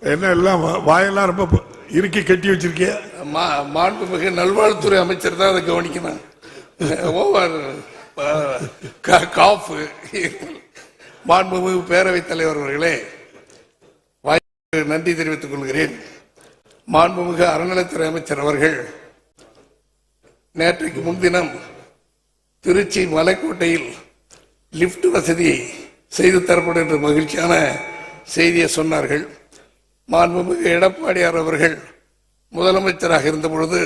என்ன எல்லாம் வாயெல்லாம் ரொம்ப இறுக்கி கட்டி வச்சிருக்கிய? மா- மாண்புமிகு நல்வாழ்வுத்துறை அமைச்சர் தான் அதை கவனிக்கணும். ஓவர் காஃபு. மாண்புமிகு பேரவைத் தலைவர் அவர்களே வாய்ப்புக்கு நன்றி தெரிவித்துக் கொள்கிறேன். மாண்புமிகு அறநிலைத்துறை அமைச்சர் அவர்கள் நேற்றைக்கு முன்தினம் திருச்சி மலைக்கோட்டையில் லிஃப்ட் வசதி செய்து தரப்படும் என்ற மகிழ்ச்சியான செய்தியை சொன்னார்கள். மாண்புமிகு எடப்பாடியார் அவர்கள் முதலமைச்சராக இருந்த பொழுது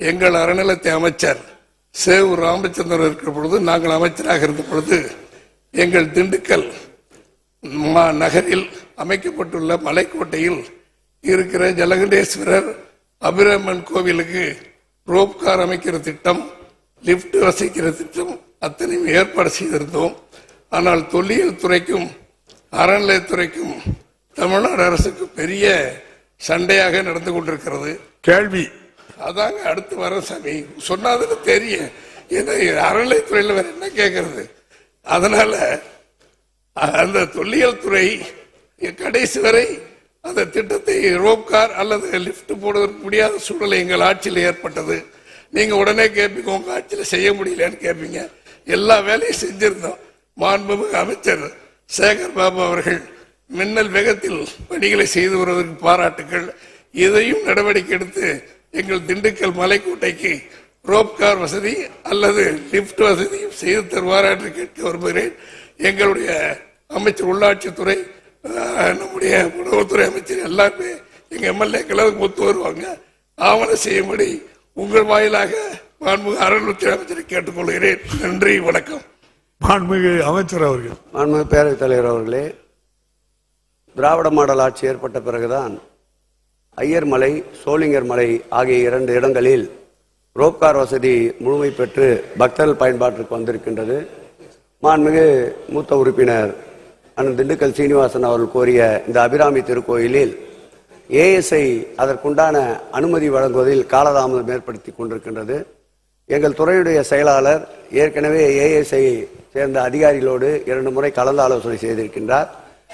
எங்கள் அறநிலையத்தை அமைச்சர் சேவு ராமச்சந்திரன் இருக்கிற பொழுது நாங்கள் அமைச்சராக இருந்த பொழுது எங்கள் திண்டுக்கல் மா- நகரில் அமைக்கப்பட்டுள்ள மலைக்கோட்டையில் இருக்கிற ஜலகண்டேஸ்வரர் அபிராமன் கோவிலுக்கு ரோப் கார் அமைக்கிற திட்டம் லிப்ட் வசிக்கிற திட்டம் அத்தனையும் ஏற்பாடு செய்திருந்தோம். ஆனால் தொல்லியல் துறைக்கும் அறநிலையத்துறைக்கும் தமிழ்நாடு அரசுக்கு பெரிய சண்டையாக நடந்து கொண்டிருக்கிறது. கேள்வி. அதாங்க அடுத்து வர சாமி சொன்னாதுன்னு தெரியும். ஏன்னா அறநிலையத்துறையில் வேற என்ன கேட்கறது அதனால அந்த தொல்லியல் துறை கடைசி வரை அந்த திட்டத்தை ரோப் கார் அல்லது லிஃப்ட் போடுவதற்கு முடியாத சூழ்நிலை எங்கள் ஆட்சியில் ஏற்பட்டது. நீங்க உடனே கேட்பீங்க உங்க ஆட்சியில் செய்ய முடியலன்னு கேட்பீங்க எல்லா வேலையும் செஞ்சிருந்தோம். மாண்புமிகு அமைச்சர் சேகர் பாபு அவர்கள் மின்னல் வேகத்தில் பணிகளை செய்து வருவதற்கு பாராட்டுகள் இதையும் நடவடிக்கை எடுத்து எங்கள் திண்டுக்கல் மலைக்கோட்டைக்கு ரோப் கார் வசதி அல்லது லிப்ட் வசதியும் செய்து தருவாரா என்று கேட்க விரும்புகிறேன். எங்களுடைய அமைச்சர் உள்ளாட்சித்துறை நம்முடைய உணவுத்துறை அமைச்சர் எல்லாருமே எங்க எம்எல்ஏக்கள் ஒத்து வருவாங்க. ஆவணம் செய்யும்படி உங்கள் வாயிலாக மாண்புமிகு அறநிலையத்துறை அமைச்சரை கேட்டுக்கொள்கிறேன். நன்றி வணக்கம். மாண்புமிகு அமைச்சர் அவர்கள். மாண்புமிகு பேரவைத் தலைவர் அவர்களே திராவிட மாடல் ஆட்சி ஏற்பட்ட பிறகுதான் ஐயர் மலை சோளிங்கர் மலை ஆகிய இரண்டு இடங்களில் ரோப்கார் வசதி முழுமை பெற்று பக்தர்கள் பயன்பாட்டிற்கு வந்திருக்கின்றது. மாண்புமிகு மூத்த உறுப்பினர் அண்ணன் திண்டுக்கல் சீனிவாசன் அவர்கள் கோரிய இந்த அபிராமி திருக்கோயிலில் ஏஎஸ்ஐ அதற்குண்டான அனுமதி வழங்குவதில் காலதாமதம் ஏற்படுத்தி கொண்டிருக்கின்றது. எங்கள் துறையுடைய செயலாளர் ஏற்கனவே ஏஎஸ்ஐ சேர்ந்த அதிகாரிகளோடு இரண்டு முறை கலந்து ஆலோசனை செய்திருக்கின்றார்.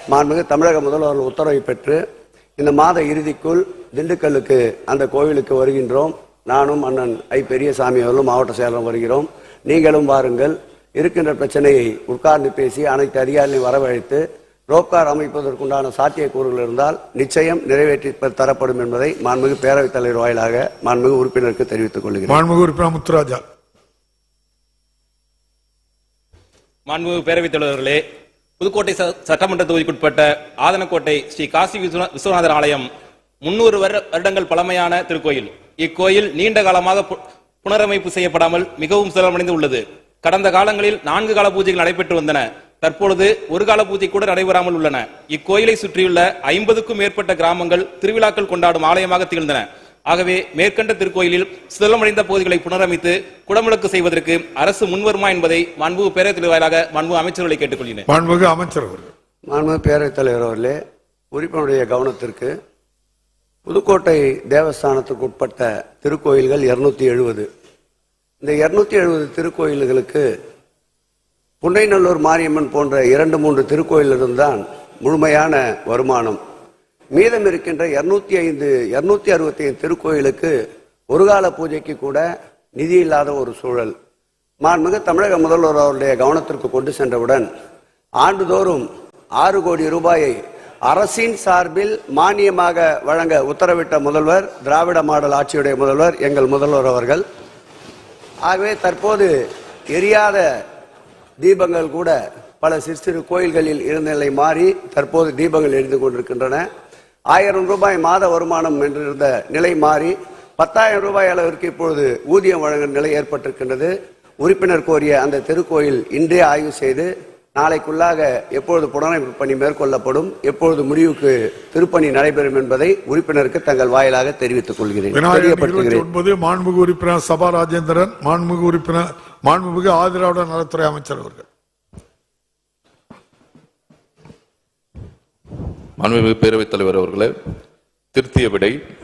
மாண்புமிகு தமிழக முதல்வர்கள் உத்தரவை பெற்று இந்த மாத இறுதிக்குள் திண்டுக்கல்லுக்கு அந்த கோவிலுக்கு வருகின்றோம். நானும் அண்ணன் ஐ. பெரியசாமி அவர்களும் மாவட்ட செயலரும் வருகிறோம். நீங்களும் வாருங்கள். இருக்கின்ற பிரச்சனையை உட்கார்ந்து பேசி அனைத்து அதிகாரிகளையும் வரவழைத்து ரோப்கார் அமைப்பதற்குண்டான சாத்தியக்கூறுகள் இருந்தால் நிச்சயம் நிறைவேற்றி தரப்படும் என்பதை மாண்புமிகு பேரவைத் தலைவர் வாயிலாக மாண்புமிகு உறுப்பினருக்கு தெரிவித்துக் கொள்கிறேன். மாண்புமிகு உறுப்பினர் முத்துராஜா. மாண்புமிகு பேரவைத் தலைவர்களே புதுக்கோட்டை ச- சட்டமன்ற தொகுதிக்குட்பட்ட ஆதனக்கோட்டை ஸ்ரீ காசி விஸ்வநாதர் ஆலயம் முன்னூறு வருடங்கள் பழமையான திருக்கோயில். இக்கோயில் நீண்ட காலமாக புனரமைப்பு செய்யப்படாமல் மிகவும் சிரமடைந்து உள்ளது கடந்த காலங்களில் நான்கு கால பூஜைகள் நடைபெற்று வந்தன. தற்பொழுது ஒரு கால பூஜை கூட நடைபெறாமல் உள்ளன. இக்கோயிலை சுற்றியுள்ள ஐம்பதுக்கும் மேற்பட்ட கிராமங்கள் திருவிழாக்கள் கொண்டாடும் ஆலயமாக திகழ்ந்தன. ஆகவே மேற்கண்ட திருக்கோயிலில் சிதலமடைந்த பகுதிகளை புனரமைத்து குடமுழுக்கு செய்வதற்கு அரசு முன்வருமா என்பதை மாண்பு பேரவைத் வாயிலாக மாண்பு அமைச்சர்களை கேட்டுக்கொள்கிறேன். மாண்புமிகு அமைச்சர் அவர்கள். மாண்புமிகு பேரவைத் தலைவர் அவர்களே உறுப்பினருடைய கவனத்திற்கு புதுக்கோட்டை தேவஸ்தானத்துக்கு உட்பட்ட திருக்கோயில்கள் இருநூத்தி எழுபது இந்த இருநூத்தி எழுபது திருக்கோயில்களுக்கு புன்னைநல்லூர் மாரியம்மன் போன்ற இரண்டு மூன்று திருக்கோயிலிருந்தான் முழுமையான வருமானம் மீதம் இருக்கின்ற இருநூத்தி ஐந்து இருநூத்தி அறுபத்தி ஐந்து திருக்கோயிலுக்கு ஒரு கால பூஜைக்கு கூட நிதி இல்லாத ஒரு சூழல். மாண்புமிகு தமிழக முதல்வர் அவருடைய கவனத்திற்கு கொண்டு சென்றவுடன் ஆண்டுதோறும் ஆறு கோடி ரூபாயை அரசின் சார்பில் மானியமாக வழங்க உத்தரவிட்ட முதல்வர் திராவிட மாடல் ஆட்சியுடைய முதல்வர் எங்கள் முதல்வர் அவர்கள். ஆகவே தற்போது எரியாத தீபங்கள் கூட பல சிறு சிறு கோயில்களில் இருந்த நிலை மாறி தற்போது தீபங்கள் எரிந்து கொண்டிருக்கின்றன. ஆயிரம் ரூபாய் மாத வருமானம் என்றிருந்த நிலை மாறி பத்தாயிரம் ரூபாய் அளவிற்கு இப்பொழுது ஊதியம் வழங்கும் நிலை ஏற்பட்டிருக்கின்றது. உறுப்பினர் கோரிய அந்த திருக்கோயில் இன்றே ஆய்வு செய்து நாளைக்குள்ளாக எப்பொழுது புனரமைப்பு பணி மேற்கொள்ளப்படும் எப்பொழுது முடிவுக்கு திருப்பணி நடைபெறும் என்பதை உறுப்பினருக்கு தங்கள் வாயிலாக தெரிவித்துக் கொள்கிறேன். ஒன்பது மாண்புமிகு உறுப்பினர் சபா ராஜேந்திரன் மாண்புமிகு உறுப்பினர் மாண்புமிகு ஆதிராவிட நலத்துறை அமைச்சர் அவர்கள். மாண்புமிகு பேரவைத் தலைவர் அவர்களே திருத்திய விடை